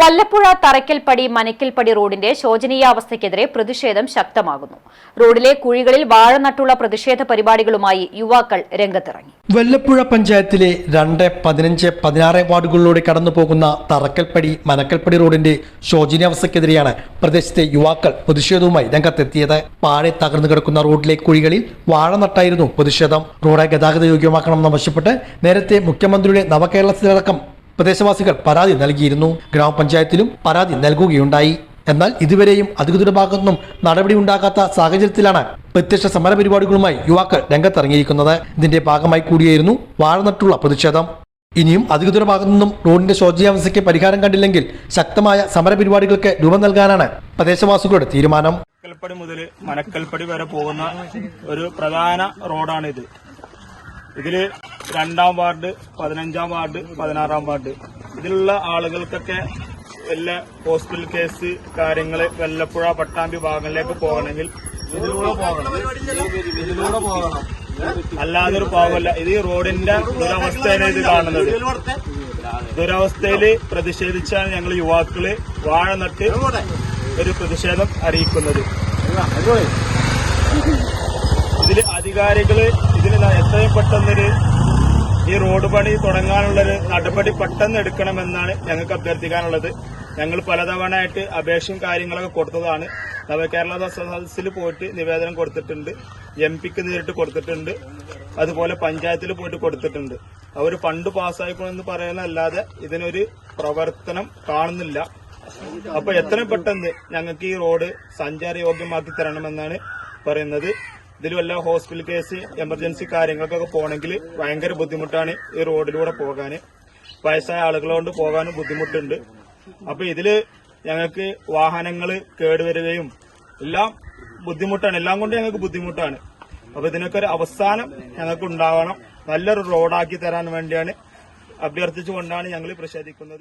വല്ലപ്പുഴ തറയ്ക്കൽപ്പടി മനക്കൽപ്പടി റോഡിന്റെ ശോചനീയാവസ്ഥയ്ക്കെതിരെ പ്രതിഷേധം ശക്തമാകുന്നു. റോഡിലെ കുഴികളിൽ വാഴ നട്ടുള്ള പ്രതിഷേധ പരിപാടികളുമായി യുവാക്കൾ രംഗത്തിറങ്ങി. വല്ലപ്പുഴ പഞ്ചായത്തിലെ രണ്ട് പതിനഞ്ച് പതിനാറ് വാർഡുകളിലൂടെ കടന്നുപോകുന്ന തറക്കൽപ്പടി മനക്കൽപ്പടി റോഡിന്റെ ശോചനീയാവസ്ഥയ്ക്കെതിരെയാണ് പ്രദേശത്തെ യുവാക്കൾ പ്രതിഷേധവുമായി രംഗത്തെത്തിയത്. പാഴെ തകർന്നു കിടക്കുന്ന റോഡിലെ കുഴികളിൽ വാഴ നട്ടായിരുന്നു പ്രതിഷേധം. റോഡ് ഗതാഗത യോഗ്യമാക്കണമെന്ന് ആവശ്യപ്പെട്ട് നേരത്തെ മുഖ്യമന്ത്രിയുടെ നവകേരളത്തിലടക്കം പ്രദേശവാസികൾ പരാതി നൽകിയിരുന്നു. ഗ്രാമപഞ്ചായത്തിലും പരാതി നൽകുകയുണ്ടായി. എന്നാൽ ഇതുവരെയും അധികൃതരുടെ ഭാഗത്തുനിന്നും നടപടി ഉണ്ടാകാത്ത സാഹചര്യത്തിലാണ് പ്രത്യക്ഷ സമര പരിപാടികളുമായി യുവാക്കൾ രംഗത്തിറങ്ങിയിരിക്കുന്നത്. ഇതിന്റെ ഭാഗമായി കൂടിയായിരുന്നു വാഴനട്ടുള്ള പ്രതിഷേധം. ഇനിയും അധികൃതരുടെ ഭാഗത്തുനിന്നും റോഡിന്റെ ശോചനീയാവസ്ഥയ്ക്ക് പരിഹാരം കണ്ടില്ലെങ്കിൽ ശക്തമായ സമര പരിപാടികൾക്ക് രൂപം നൽകാനാണ് പ്രദേശവാസികളുടെ തീരുമാനം. മനക്കൽപ്പടി മുതൽ മനക്കൽപ്പടി വരെ പോകുന്ന ഒരു പ്രധാന റോഡാണിത്. ഇതിൽ രണ്ടാം വാർഡ് പതിനഞ്ചാം വാർഡ് പതിനാറാം വാർഡ്. ഇതിലുള്ള ആളുകൾക്കൊക്കെ വല്ല ഹോസ്പിറ്റൽ കേസ് കാര്യങ്ങൾ വല്ലപ്പുഴ പട്ടാമ്പി ഭാഗങ്ങളിലേക്ക് പോകണമെങ്കിൽ ഇതിലൂടെ പോകണം. പോകണം. അല്ലാതെ ഒരു പാവമല്ല ഇത് റോഡിന്റെ ദുരവസ്ഥയാണ് ഇത് കാണുന്നത്. ദുരവസ്ഥയിൽ പ്രതിഷേധിച്ചാണ് ഞങ്ങൾ യുവാക്കൾ വാഴ നട്ട് ഒരു പ്രതിഷേധം അറിയിക്കുന്നത്. ഇതിൽ അധികാരികൾ ഇതിന് എത്രയും പെട്ടെന്നൊരു ഈ റോഡ് പണി തുടങ്ങാനുള്ളൊരു നടപടി പെട്ടെന്ന് എടുക്കണമെന്നാണ് ഞങ്ങൾക്ക് അഭ്യർത്ഥിക്കാനുള്ളത്. ഞങ്ങൾ പലതവണയായിട്ട് അപേക്ഷയും കാര്യങ്ങളൊക്കെ കൊടുത്തതാണ്. നവകേരള സദസ്സിൽ പോയിട്ട് നിവേദനം കൊടുത്തിട്ടുണ്ട്. എം പിക്ക് നേരിട്ട് കൊടുത്തിട്ടുണ്ട്. അതുപോലെ പഞ്ചായത്തിൽ പോയിട്ട് കൊടുത്തിട്ടുണ്ട്. അവർ ഫണ്ട് പാസ്സായിക്കണമെന്ന് പറയുന്നതല്ലാതെ ഇതിനൊരു പ്രവർത്തനം കാണുന്നില്ല. അപ്പൊ എത്രയും പെട്ടെന്ന് ഞങ്ങൾക്ക് ഈ റോഡ് സഞ്ചാരയോഗ്യമാക്കി തരണമെന്നാണ് പറയുന്നത്. ഇതിൽ വല്ല ഹോസ്പിറ്റൽ കേസ് എമർജൻസി കാര്യങ്ങൾക്കൊക്കെ പോകണമെങ്കിൽ ഭയങ്കര ബുദ്ധിമുട്ടാണ് ഈ റോഡിലൂടെ പോകാൻ വയസ്സായ ആളുകളോണ്ട് പോകാനും ബുദ്ധിമുട്ടുണ്ട്. അപ്പൊ ഇതിൽ ഞങ്ങൾക്ക് വാഹനങ്ങൾ കേടുവരികയും എല്ലാം ബുദ്ധിമുട്ടാണ്. എല്ലാം കൊണ്ട് ഞങ്ങൾക്ക് ബുദ്ധിമുട്ടാണ്. അപ്പൊ ഇതിനൊക്കെ ഒരു അവസാനം ഞങ്ങൾക്ക് ഉണ്ടാവണം. നല്ലൊരു റോഡാക്കി തരാൻ വേണ്ടിയാണ് അഭ്യർത്ഥിച്ചുകൊണ്ടാണ് ഞങ്ങൾ പ്രതിഷേധിക്കുന്നത്.